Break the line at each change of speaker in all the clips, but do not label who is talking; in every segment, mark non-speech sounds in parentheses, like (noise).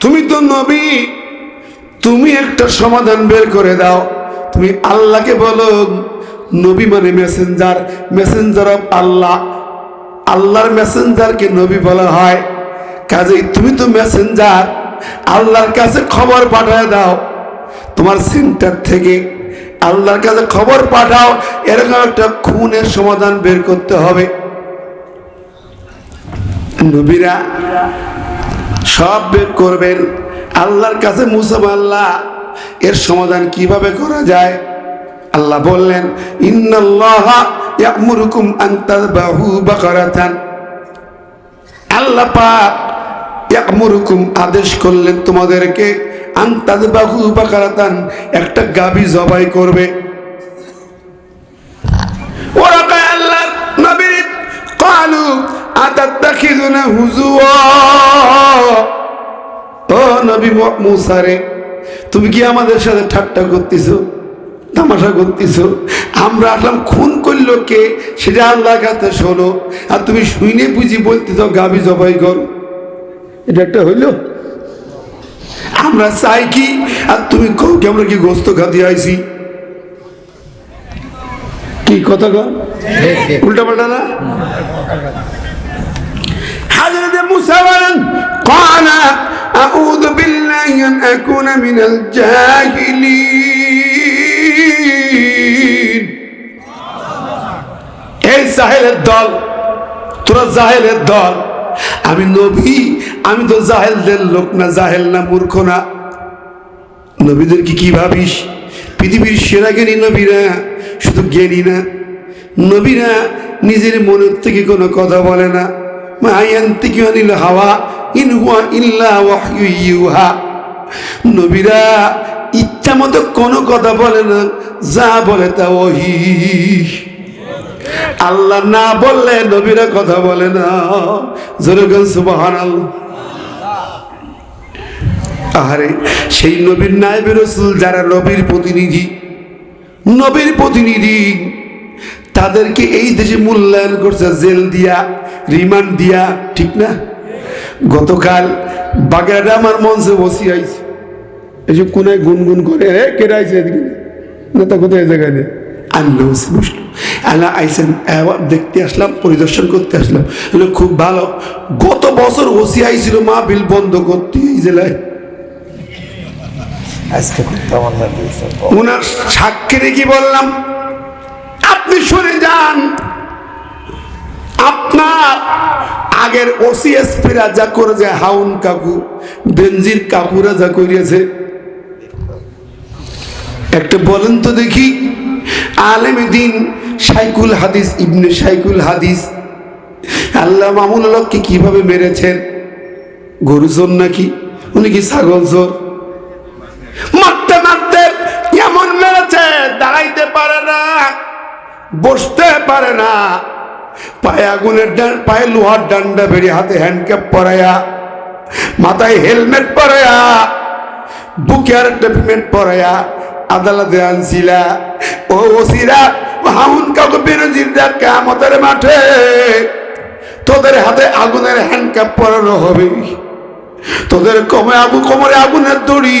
তুমি তো নবী, তুমি একটা সমাধান বের করে দাও। তুমি আল্লাহকে বলো, নবী মানে মেসেঞ্জার মেসেঞ্জার অফ আল্লাহ। আল্লাহর মেসেঞ্জারকে নবী বলা হয়। কাজেই তুমি তো মেসেঞ্জার আল্লাহর কাছে খবর পাঠায় দাও। তোমার সেন্টার থেকে আল্লাহর কাছে খবর পাঠাও। এরকম একটা খুনের সমাধান বের করতে হবে। নবীরা সব বের করবেন। আল্লাহর কাছে মুসাব আল্লাহ, এর সমাধান কীভাবে করা যায়? আল্লাহ বললেন আল্লাহ আদেশ করলেন তোমাদেরকে, আন তাযবাহু বাকারাতান, একটা গাবি জবাই করবে। আতাত্তাখিযুনা হুজুয়া ও নবী মুসারে তুমি কি আমাদের সাথে ঠাট্টা করতেছো তামাশা করতেছো? আমরা আসলাম খুন করল কে? সেটা আল্লাহর কাছে শোনো। আর তুমি শুনে বুঝি বলতেছ গাবি জবাই করো। এটা একটা হইল? আমরা চাই কি? আর তুমি কও কি আমরা কি গোস্ত খাতে আইছি? কি কথা কর উল্টা পাল্টা না? حضرت موسى বলেন قال أعوذ بالله أن أكون من الجاهلين এই জাহেলের দল তোরা জাহেলের দল আমি নবী আমি তো জাহেলদের লোক না জাহেল না মূর্খ না নবীদের কি কি ভাবিস পৃথিবীর সেরা জ্ঞানী নবীরা শুধু জ্ঞানী না নবীরা নিজের মনের থেকে কোনো কথা বলে না মায়ান্তিকি অনিল হাওয়া ইন হুয়া ইল্লা ইউহা নবীরা ইচ্ছা মতো কোনো কথা বলে না, যা বলে তা ওহি। আল্লাহ না বললে নবীরা কথা বলে না। জোরগন সুবহান আহারে, সেই নবীর নায়বে রসুল যারা নবীর প্রতিনিধি নবীর প্রতিনিধি তাদেরকে এই দেশে মূল্যায়ন করছে জেল দিয়া রিমান্ড দিয়া ঠিক না? গতকাল বাগেরহাটে আমার মঞ্চে বসি আইছে। এই যে কোনায় গুনগুন করে রে কেটে আইছে এদিকে? নেতা কোথায় জায়গায় নেই। বসে বসল আল্লাহ আইসেন দেখতে আসলাম পরিদর্শন করতে আসলাম। খুব ভালো। গত বছর ওসি আইছিল মা বিল বন্ধ করতে এই জেলায়।
আজকে
ওনার সাক্ষী কি বললাম আপনি শুনে যান। আপনার আগের ওসিএসপিরা যা করেছে, হাউন কাকু, বেনজির কাকুরা যা করিয়েছে। একটা বলেন তো দেখি, আলেম দিন সাইকুল হাদিস, ইবনে সাইকুল হাদিস। আল্লাহ মামুন হককে কীভাবে মেরেছেন? গরু নাকি? উনি কি ছাগল চোর? বসতে পারে না। পায়ে আগুনের পায়ে লোহার ডান্ডা বেরিয়ে হাতে হ্যান্ডক্যাপ পরায়া, মাথায় হেলমেট পরায়া, বুকে আর পরায়া, আদালতে আনছিলা। ও ওসিরা হাউন কাউকে বেরোজির দেখ কামতের মাঠে, তোদের হাতে আগুনের হ্যান্ডক্যাপ পরানো হবে। তোদের কমে আগু কোমরে আগুনের দড়ি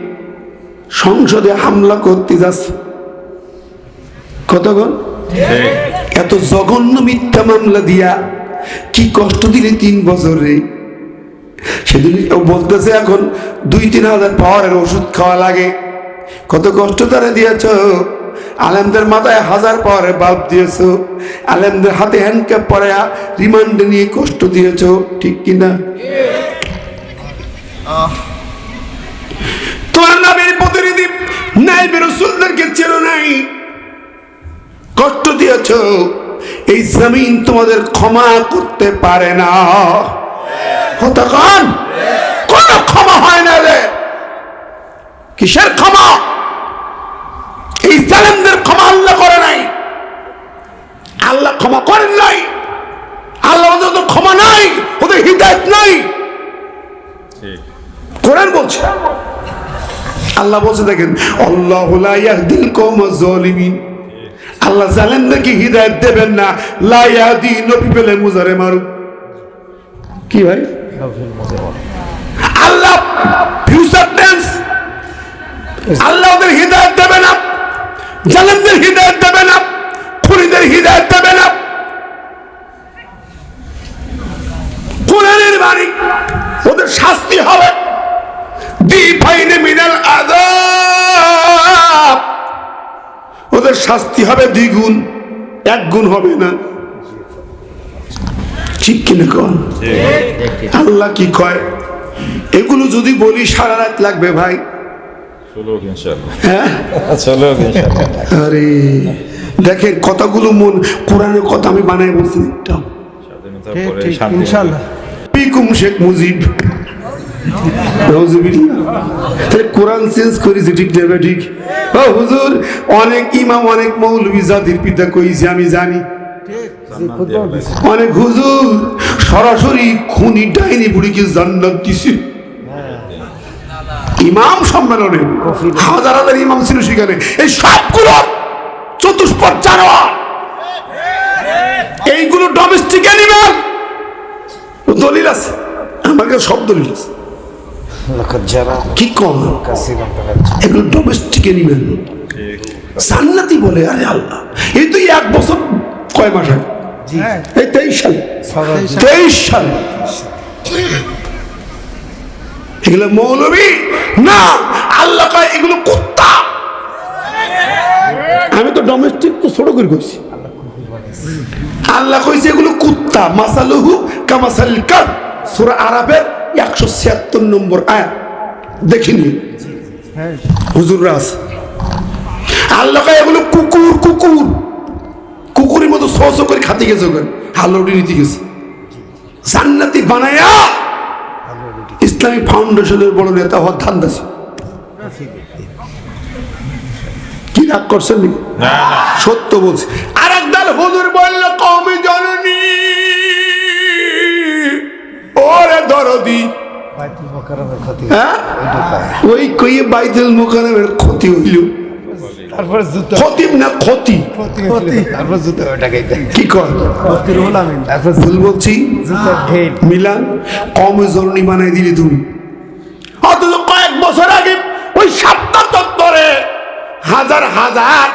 সংসদে হামলা করতে যাচ্ছে। কতক্ষণ? এত জঘন্য মিথ্যা মামলা দিয়া কি কষ্ট দিলি তিন বছরে সেদিন বলতেছে এখন দুই তিন হাজার পাওয়ারের ওষুধ খাওয়া লাগে। কত কষ্ট তারা দিয়েছ। আলেমদের মাথায় হাজার পাওয়ারের বাপ দিয়েছ। আলেমদের হাতে হ্যান্ডক্যাপ পরায়া রিমান্ডে নিয়ে কষ্ট দিয়েছ ঠিক কিনা? তোমার নামের প্রতিনিধি নাই বেরসুলদেরকে চেনো নাই। কষ্ট দিয়েছ এই জমিন তোমাদের ক্ষমা করতে পারে না। কথা কন। কোন ক্ষমা হয় না রে। কিসের ক্ষমা? এই জালেমদের ক্ষমা আল্লাহ করে নাই। আল্লাহ ক্ষমা করেন নাই। আল্লাহ ওদের তো ক্ষমা নাই ওদের হৃদায়ত নাই। কোরআন বলছে আল্লাহ বলছে, দেখেন, আল্লাহ দিল কম জলিমিন আল্লাহ জালেমদেরকে হৃদায়ত দেবেন না। লাইয়াদি নবী পেলে মুজারে মারু কি ভাই? আল্লাহ ফিউচার টেন্স আল্লাহ ওদের হৃদায়ত দেবে না। জালেমদের হৃদায়ত দেবে না। খুনিদের হৃদায়ত দেবে না। শাস্তি হবে দ্বিগুণ এক গুণ হবে না। ঠিক কিনা কন? আল্লাহ কি কয়? এগুলো যদি বলি সারা রাত লাগবে ভাই। হ্যাঁ? (laughs) আরে দেখেন কথাগুলো মন কোরআনের কথা আমি বানাই বলছি শেখ মুজিব। তাহলে কোরআন চেঞ্জ করেছি ঠিক নেবে ঠিক? হুজুর, অনেক ইমাম, অনেক মৌলবী জাতির পিতা কইছে আমি জানি। অনেক হুজুর, সরাসরি খুনি ডাইনি বুড়িকে জান্নাত দিছে। ইমাম সম্মেলনে হাজার হাজার ইমাম ছিল সেখানে। এই সবগুলো চতুষ্পদ জানোয়ার। এইগুলো ডোমেস্টিক অ্যানিমাল দলিল আছে, আমার কাছে সব দলিল আছে। কি কম এগুলো ডোমেস্টিকে সান্নাতি বলে আরে আল্লাহ এই তো এক বছর কয় মাস আগে? হ্যাঁ। এই তেইশ সাল। তেইশ সাল। এগুলো মৌলবী? না আল্লাহ কয় এগুলো কুত্তা। আমি তো ডোমেস্টিক তো ছোট করে কইছি। আল্লাহ কইছে এগুলো কুত্তা। মাসালুহু কামাসাল কাল সুরা আরাবের একশো ছিয়াত্তর নম্বর আয়াত। দেখিনি? হুজুররা আছে। আল্লাহ এগুলো কুকুর কুকুর। কুকুরের মতো ছ করে খাতে গেছে ওখানে। হালুডি নিতে গেছে। জান্নাতি বানায়া ইসলামী ফাউন্ডেশনের বড় নেতা হওয়ার ধান্দা কি রাগ করছেন সত্য বলছি। আর একদল হুজুর বলল কমে জননী ওরে দরদি।
বাইতুল মোকাররমের ক্ষতি।
হ্যাঁ? ওই কই বাইতুল মুকাররমের ক্ষতি হইল?
তারপর জুতো।
খতিব না ক্ষতি?
ক্ষতি তারপর জুতো ওটাকে
কি কর?
তারপর
ভুল বলছি? মিলান কমে বানাই দিলি তুমি। অথচ কয়েক বছর আগে ওই সাতটা চত্বরে হাজার হাজার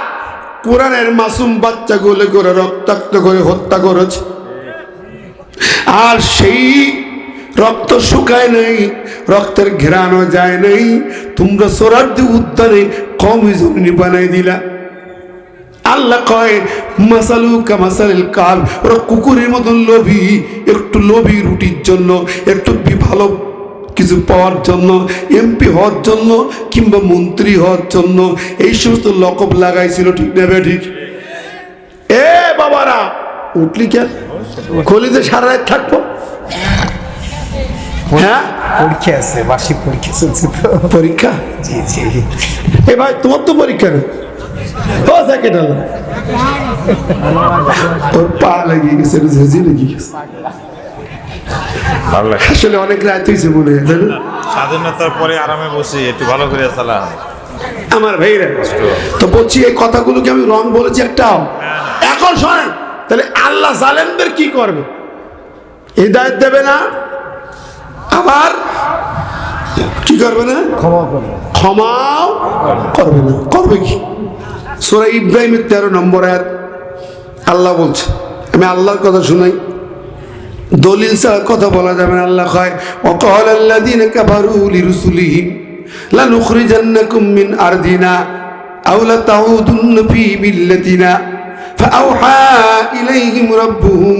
কোরআনের মাসুম বাচ্চাগুলো করে রক্তাক্ত করে হত্যা করেছে। আর সেই রক্ত শুকায় নাই, রক্তের ঘেরানো যায় নাই। তোমরা সোরার্দি উদ্ধারে কমই জননী বানাই দিলা। আল্লাহ কয় মাসালু কামাসালিল কাল ওরা কুকুরের মতন লোভী, একটু লোভী রুটির জন্য, একটু ভালো কিছু পাওয়ার জন্য, এমপি হওয়ার জন্য কিংবা মন্ত্রী হওয়ার জন্য, এই সমস্ত লকব লাগাইছিল, ঠিক নেবে ঠিক? এ বাবারা, উঠলি কেন? খলিতে সারা রাত থাকব? হ্যাঁ?
পরীক্ষা আছে বার্ষিক পরীক্ষা চলছে তো।
পরীক্ষা?
জি জি।
এ ভাই তোমার তো পরীক্ষা নেই। ও স্যাকেট তোর পা লেগে গেছে ঝেঁঝি লেগে গেছে। আসলে অনেক রাত হয়েছে মনে হয় তাই
স্বাধীনতার পরে আরামে বসি একটু ভালো করে চালা
আমার ভাইরা তো বলছি এই কথাগুলো কি আমি রং বলেছি একটাও এখন শোনেন তাহলে আল্লাহ জালেমদের কি করবে? হৃদায়ত দেবে না? আবার কি করবে না
ক্ষমা করবো
ক্ষমাও করবে না করবে কি সোরা ইব্রাহিমের তেরো নম্বর আয়াত আল্লাহ বলছে আমি আল্লাহর কথা শুনাই দলিল ছাড়া কথা বলা যাবে না আল্লাহ কয় وقال الذين كفروا لرسلهم لنخرجنكم من أرضنا أو لتعودن في ملتنا فأوحى إليهم ربهم